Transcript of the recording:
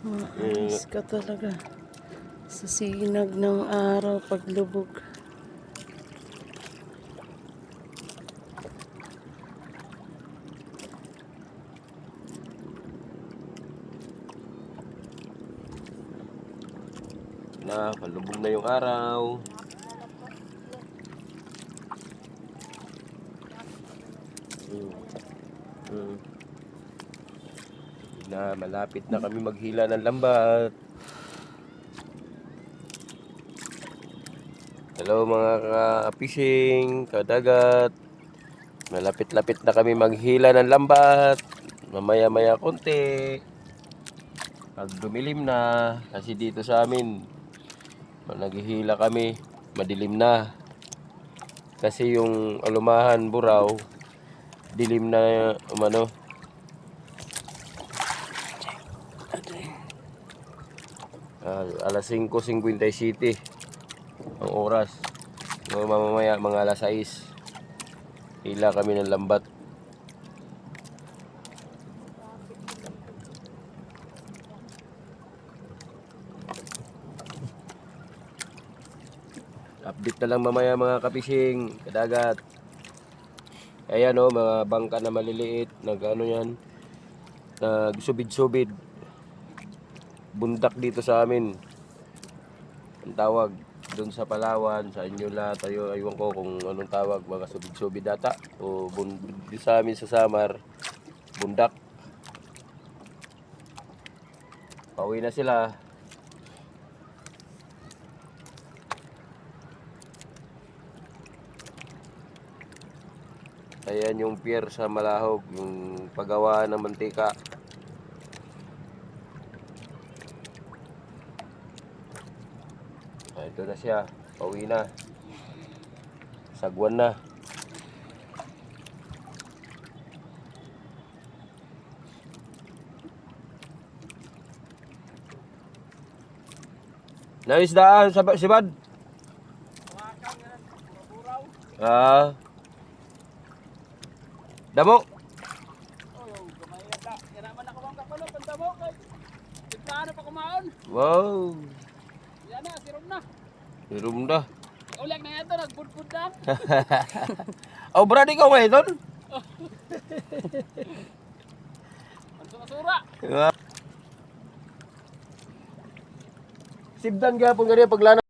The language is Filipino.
Lakas ka talaga. Sa sinag ng araw paglubog. Na, palubog na yung araw. Hmm. Hmm. Na, malapit na kami maghila ng lambat. Hello mga ka-fishing, kadagat. Malapit-lapit na kami maghila ng lambat. Mamaya-maya konti. Pag dumilim na, kasi dito sa amin, naghihila kami, madilim na. Kasi yung alumahan, buraw, dilim na umano. Alas 5.57 ang oras. Mga mamamaya, mga alas 6. Hila kami ng lambat. Update na lang mamaya mga kapising, kadagat. Ayan o, mga bangka na maliliit, nag ano yan, nagsubid-subid. Bundak dito sa amin. Ang tawag doon sa Palawan, sa inyo lahat, ayo, aywan ko kung anong tawag, mga subid-subid data. O bun, di sa amin sa Samar, bundak. Pauwi na sila. Ayan yung pier sa Malahog, yung paggawa ng mantika. Ito na siya, pauwi na. Sagwan na. Naisdaan sa si Bad. Ah. Damo. Wow. Yan na, sirom na. Hirum dah. Ulag na ito, nagbudbud na. Oh, berani kau main ton? Ang sura-sura. Sibdan gapon gani paglana